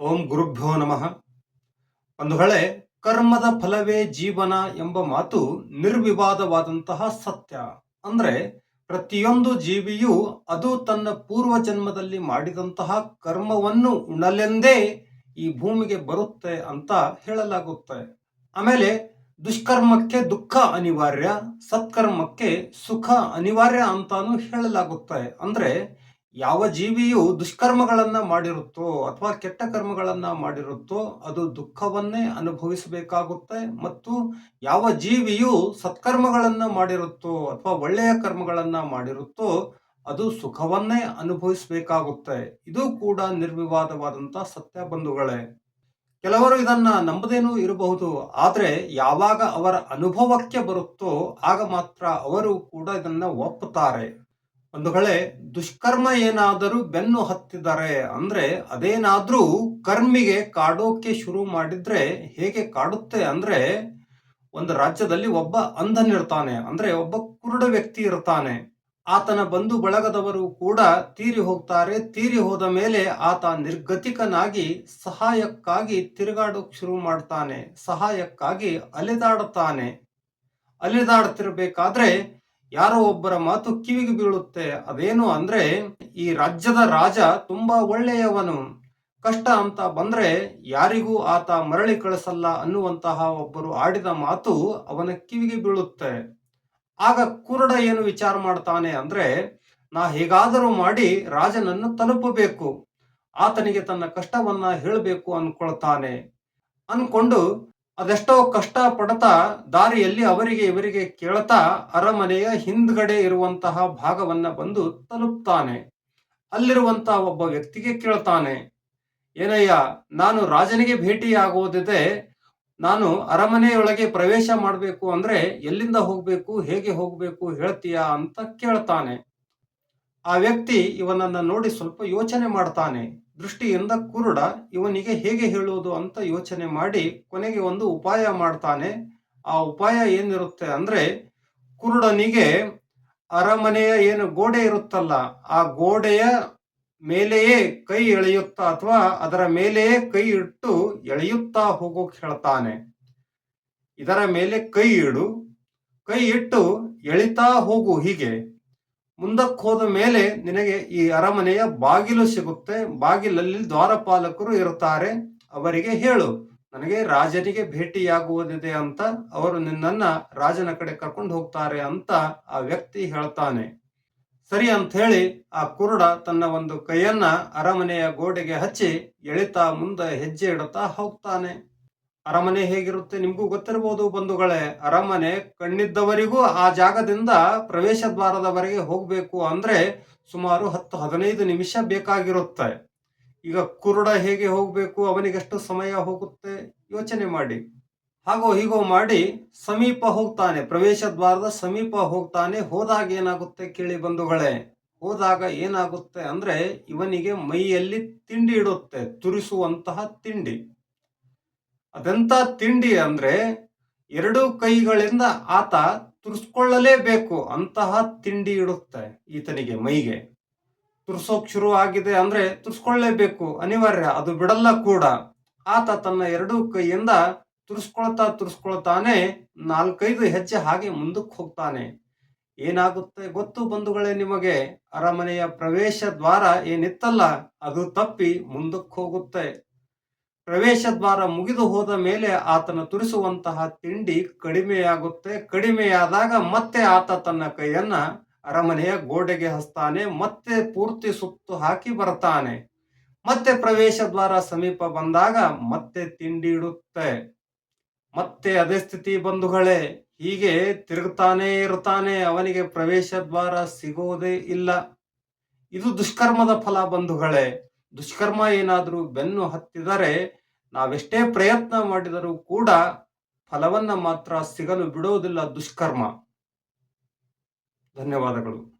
ಓಂ ಗುರುಭ್ಯೋ ನಮಃ. ಒಂದು ಹಳೆ ಕರ್ಮದ ಫಲವೇ ಜೀವನ ಎಂಬ ಮಾತು ನಿರ್ವಿವಾದವಾದಂತಹ ಸತ್ಯ. ಅಂದ್ರೆ, ಪ್ರತಿಯೊಂದು ಜೀವಿಯು ಅದು ತನ್ನ ಪೂರ್ವ ಜನ್ಮದಲ್ಲಿ ಮಾಡಿದಂತಹ ಕರ್ಮವನ್ನು ಉಣಲೆಂದೇ ಈ ಭೂಮಿಗೆ ಬರುತ್ತೆ ಅಂತ ಹೇಳಲಾಗುತ್ತೆ. ಆಮೇಲೆ, ದುಷ್ಕರ್ಮಕ್ಕೆ ದುಃಖ ಅನಿವಾರ್ಯ, ಸತ್ಕರ್ಮಕ್ಕೆ ಸುಖ ಅನಿವಾರ್ಯ ಅಂತಾನು ಹೇಳಲಾಗುತ್ತೆ. ಅಂದ್ರೆ ಯಾವ ಜೀವಿಯು ದುಷ್ಕರ್ಮಗಳನ್ನ ಮಾಡಿರುತ್ತೋ ಅಥವಾ ಕೆಟ್ಟ ಕರ್ಮಗಳನ್ನ ಮಾಡಿರುತ್ತೋ ಅದು ದುಃಖವನ್ನೇ ಅನುಭವಿಸಬೇಕಾಗುತ್ತೆ. ಮತ್ತು ಯಾವ ಜೀವಿಯು ಸತ್ಕರ್ಮಗಳನ್ನ ಮಾಡಿರುತ್ತೋ ಅಥವಾ ಒಳ್ಳೆಯ ಕರ್ಮಗಳನ್ನ ಮಾಡಿರುತ್ತೋ ಅದು ಸುಖವನ್ನೇ ಅನುಭವಿಸಬೇಕಾಗುತ್ತೆ. ಇದು ಕೂಡ ನಿರ್ವಿವಾದವಾದಂತಹ ಸತ್ಯ ಬಂಧುಗಳೇ. ಕೆಲವರು ಇದನ್ನ ನಂಬದೇನೂ ಇರಬಹುದು. ಆದ್ರೆ ಯಾವಾಗ ಅವರ ಅನುಭವಕ್ಕೆ ಬರುತ್ತೋ ಆಗ ಮಾತ್ರ ಅವರು ಕೂಡ ಇದನ್ನ ಒಪ್ಪುತ್ತಾರೆ. ಬಂಧುಗಳೇ, ದುಷ್ಕರ್ಮ ಏನಾದರೂ ಬೆನ್ನು ಹತ್ತಿದ್ದಾರೆ ಅಂದ್ರೆ ಅದೇನಾದ್ರೂ ಕರ್ಮಿಗೆ ಕಾಡೋಕೆ ಶುರು ಮಾಡಿದ್ರೆ ಹೇಗೆ ಕಾಡುತ್ತೆ ಅಂದ್ರೆ ಒಂದು ರಾಜ್ಯದಲ್ಲಿ ಒಬ್ಬ ಅಂಧನಿರ್ತಾನೆ ಅಂದ್ರೆ ಒಬ್ಬ ಕುರುಡ ವ್ಯಕ್ತಿ ಇರ್ತಾನೆ. ಆತನ ಬಂಧು ಬಳಗದವರು ಕೂಡ ತೀರಿ ಹೋಗ್ತಾರೆ, ತೀರಿ ಹೋದ ಮೇಲೆ ಆತ ನಿರ್ಗತಿಕನಾಗಿ ಸಹಾಯಕ್ಕಾಗಿ ತಿರುಗಾಡೋಕ್ ಶುರು ಮಾಡ್ತಾನೆ, ಸಹಾಯಕ್ಕಾಗಿ ಅಲೆದಾಡುತ್ತಾನೆ ಅಲೆದಾಡ್ತಿರ್ಬೇಕಾದ್ರೆ ಯಾರೋ ಒಬ್ಬರ ಮಾತು ಕಿವಿಗೆ ಬೀಳುತ್ತೆ. ಅದೇನು ಅಂದ್ರೆ, ಈ ರಾಜ್ಯದ ರಾಜ ತುಂಬಾ ಒಳ್ಳೆಯವನು. ಕಷ್ಟ ಅಂತ ಬಂದ್ರೆ, ಯಾರಿಗೂ ಆತ ಮರಳಿ ಕಳಿಸಲ್ಲ ಅನ್ನುವಂತಹ ಒಬ್ಬರು ಆಡಿದ ಮಾತು ಅವನ ಕಿವಿಗೆ ಬೀಳುತ್ತೆ. ಆಗ ಕುರುಡ ಏನು ವಿಚಾರ ಮಾಡ್ತಾನೆ ಅಂದ್ರೆ, ನಾ ಹೇಗಾದರೂ ಮಾಡಿ ರಾಜನನ್ನು ತಲುಪಬೇಕು. ಆತನಿಗೆ ತನ್ನ ಕಷ್ಟವನ್ನ ಹೇಳಬೇಕು ಅನ್ಕೊಳ್ತಾನೆ. ಅನ್ಕೊಂಡು ಅದೆಷ್ಟೋ ಕಷ್ಟ ಪಡ್ತಾ ದಾರಿಯಲ್ಲಿ ಅವರಿಗೆ ಇವರಿಗೆ ಕೇಳ್ತಾ ಅರಮನೆಯ ಹಿಂದ್ಗಡೆ ಇರುವಂತಹ ಭಾಗವನ್ನ ಬಂದು ತಲುಪ್ತಾನೆ. ಅಲ್ಲಿರುವಂತಹ ಒಬ್ಬ ವ್ಯಕ್ತಿಗೆ ಕೇಳ್ತಾನೆ, ಏನಯ್ಯ, ನಾನು ರಾಜನಿಗೆ ಭೇಟಿಯಾಗುವುದಿದೆ ನಾನು ಅರಮನೆಯೊಳಗೆ ಪ್ರವೇಶ ಮಾಡಬೇಕು ಅಂದ್ರೆ ಎಲ್ಲಿಂದ ಹೋಗ್ಬೇಕು, ಹೇಗೆ ಹೋಗ್ಬೇಕು ಹೇಳ್ತೀಯಾ? ಅಂತ ಕೇಳ್ತಾನೆ. ಆ ವ್ಯಕ್ತಿ ಇವನನ್ನ ನೋಡಿ ಸ್ವಲ್ಪ ಯೋಚನೆ ಮಾಡ್ತಾನೆ. ದೃಷ್ಟಿಯಿಂದ ಕುರುಡ ಇವನಿಗೆ ಹೇಗೆ ಹೇಳುವುದು ಅಂತ ಯೋಚನೆ ಮಾಡಿ ಕೊನೆಗೆ ಒಂದು ಉಪಾಯ ಮಾಡ್ತಾನೆ. ಆ ಉಪಾಯ ಏನಿರುತ್ತೆ ಅಂದ್ರೆ ಕುರುಡನಿಗೆ ಅರಮನೆಯ ಏನು ಗೋಡೆ ಇರುತ್ತಲ್ಲ, ಆ ಗೋಡೆಯ ಮೇಲೆಯೇ ಕೈ ಎಳೆಯುತ್ತಾ ಅಥವಾ ಅದರ ಮೇಲೆಯೇ ಕೈ ಇಟ್ಟು ಎಳೆಯುತ್ತಾ ಹೋಗೋಕ್ ಹೇಳ್ತಾನೆ. ಇದರ ಮೇಲೆ ಕೈ ಇಡು, ಕೈ ಇಟ್ಟು ಎಳಿತಾ ಹೋಗು ಹೀಗೆ. ಮುಂದಕ್ಕೆ ಹೋದ ಮೇಲೆ ನಿನಗೆ ಈ ಅರಮನೆಯ ಬಾಗಿಲು ಸಿಗುತ್ತೆ. ಬಾಗಿಲಲ್ಲಿ ದ್ವಾರಪಾಲಕರು ಇರುತ್ತಾರೆ. ಅವರಿಗೆ ಹೇಳು, ನನಗೆ ರಾಜನಿಗೆ ಭೇಟಿಯಾಗುವುದಿದೆ ಅಂತ. ಅವರು ನಿನ್ನನ್ನ ರಾಜನ ಕಡೆ ಕರ್ಕೊಂಡು ಹೋಗ್ತಾರೆ ಅಂತ ಆ ವ್ಯಕ್ತಿ ಹೇಳ್ತಾನೆ. ಸರಿ ಅಂತ ಹೇಳಿ ಆ ಕುರುಡ ತನ್ನ ಒಂದು ಕೈಯನ್ನ ಅರಮನೆಯ ಗೋಡೆಗೆ ಹಚ್ಚಿ ಎಳಿತಾ ಮುಂದೆ ಹೆಜ್ಜೆ ಇಡುತ್ತಾ ಹೋಗ್ತಾನೆ. ಅರಮನೆ ಹೇಗಿರುತ್ತೆ ನಿಮಗೂ ಗೊತ್ತಿರಬಹುದು ಬಂಧುಗಳೇ. ಅರಮನೆ ಕಣ್ಣಿದ್ದವರಿಗೂ ಆ ಜಾಗದಿಂದ ಪ್ರವೇಶ ದ್ವಾರದವರೆಗೆ ಹೋಗಬೇಕು ಅಂದ್ರೆ ಸುಮಾರು ಹತ್ತು ಹದಿನೈದು ನಿಮಿಷ ಬೇಕಾಗಿರುತ್ತೆ. ಈಗ ಕುರುಡ ಹೇಗೆ ಹೋಗಬೇಕು, ಅವನಿಗೆಷ್ಟು ಸಮಯ ಹೋಗುತ್ತೆ ಯೋಚನೆ ಮಾಡಿ. ಹಾಗೋ ಹೀಗೋ ಮಾಡಿ ಸಮೀಪ ಹೋಗ್ತಾನೆ ಪ್ರವೇಶ ದ್ವಾರದ ಸಮೀಪ ಹೋಗ್ತಾನೆ. ಹೋದಾಗ ಏನಾಗುತ್ತೆ ಕೇಳಿ ಬಂಧುಗಳೇ. ಹೋದಾಗ ಏನಾಗುತ್ತೆ ಅಂದ್ರೆ ಇವನಿಗೆ ಮೈಯಲ್ಲಿ ತಿಂಡಿ ಇಡುತ್ತೆ, ತುರಿಸುವಂತಹ ತಿಂಡಿ. ಅದೆಂತ ತಿಂಡಿ ಅಂದ್ರೆ ಎರಡು ಕೈಗಳಿಂದ ಆತ ತುರ್ಸ್ಕೊಳ್ಳಲೇಬೇಕು ಅಂತಹ ತಿಂಡಿ ಇಡುತ್ತೆ ಈತನಿಗೆ ಮೈಗೆ. ತುರ್ಸೋಕ್ ಶುರು ಆಗಿದೆ ಅಂದ್ರೆ ತುರ್ಸ್ಕೊಳ್ಳೇಬೇಕು, ಅನಿವಾರ್ಯ, ಅದು ಬಿಡಲ್ಲ ಕೂಡ. ಆತ ತನ್ನ ಎರಡು ಕೈಯಿಂದ ತುರ್ಸ್ಕೊಳ್ತಾ ತುರ್ಸ್ಕೊಳ್ತಾನೆ, ನಾಲ್ಕೈದು ಹೆಜ್ಜೆ ಹಾಗೆ ಮುಂದಕ್ಕೆ ಹೋಗ್ತಾನೆ. ಏನಾಗುತ್ತೆ ಗೊತ್ತು ಬಂಧುಗಳೇ ನಿಮಗೆ? ಅರಮನೆಯ ಪ್ರವೇಶ ದ್ವಾರ ಏನಿತ್ತಲ್ಲ, ಅದು ತಪ್ಪಿ ಮುಂದಕ್ಕೆ ಹೋಗುತ್ತೆ. ಪ್ರವೇಶ ದ್ವಾರ ಮುಗಿದು ಹೋದ ಮೇಲೆ ಆತನ ತುರಿಸುವಂತಹ ತಿಂಡಿ ಕಡಿಮೆಯಾಗುತ್ತೆ. ಕಡಿಮೆಯಾದಾಗ ಮತ್ತೆ ಆತ ತನ್ನ ಕೈಯನ್ನ ಅರಮನೆಯ ಗೋಡೆಗೆ ಹಸ್ತಾನೆ ಮತ್ತೆ ಪೂರ್ತಿ ಸುತ್ತು ಹಾಕಿ ಬರ್ತಾನೆ. ಮತ್ತೆ ಪ್ರವೇಶ ದ್ವಾರ ಸಮೀಪ ಬಂದಾಗ ಮತ್ತೆ ತಿಂಡಿ ಇಡುತ್ತೆ. ಮತ್ತೆ ಅದೇ ಸ್ಥಿತಿ ಬಂಧುಗಳೇ, ಹೀಗೆ ತಿರುಗ್ತಾನೆ ಇರ್ತಾನೆ. ಅವನಿಗೆ ಪ್ರವೇಶ ದ್ವಾರ ಸಿಗೋದೇ ಇಲ್ಲ. ಇದು ದುಷ್ಕರ್ಮದ ಫಲ ಬಂಧುಗಳೇ. ದುಷ್ಕರ್ಮ ಏನಾದರೂ ಬೆನ್ನು ಹತ್ತಿದರೆ ನಾವೆಷ್ಟೇ ಪ್ರಯತ್ನ ಮಾಡಿದರೂ ಕೂಡ ಫಲವನ್ನ ಮಾತ್ರ ಸಿಗಲು ಬಿಡುವುದಿಲ್ಲ ದುಷ್ಕರ್ಮ. ಧನ್ಯವಾದಗಳು.